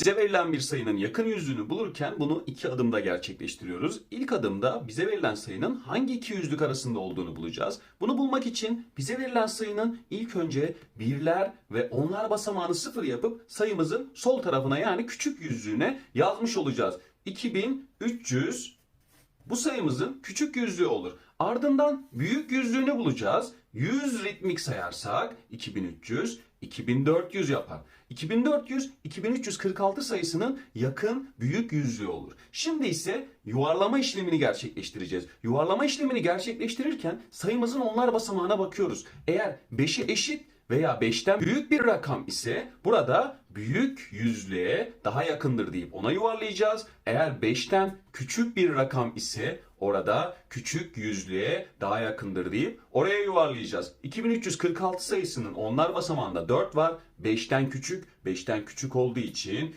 Bize verilen bir sayının yakın yüzlüğünü bulurken bunu iki adımda gerçekleştiriyoruz. İlk adımda bize verilen sayının hangi iki yüzlük arasında olduğunu bulacağız. Bunu bulmak için bize verilen sayının ilk önce birler ve onlar basamağını sıfır yapıp sayımızın sol tarafına yani küçük yüzlüğüne yazmış olacağız. 2300 bu sayımızın küçük yüzlüğü olur. Ardından büyük yüzlüğünü bulacağız. 100 ritmik sayarsak 2300, 2400 yapar. 2400, 2346 sayısının yakın büyük yüzlüğü olur. Şimdi ise yuvarlama işlemini gerçekleştireceğiz. Yuvarlama işlemini gerçekleştirirken sayımızın onlar basamağına bakıyoruz. Eğer 5'e eşit veya 5'ten büyük bir rakam ise burada büyük yüzlüğe daha yakındır deyip ona yuvarlayacağız. Eğer 5'ten küçük bir rakam ise orada küçük yüzlüğe daha yakındır deyip oraya yuvarlayacağız. 2346 sayısının onlar basamağında 4 var. 5'ten küçük, 5'ten küçük olduğu için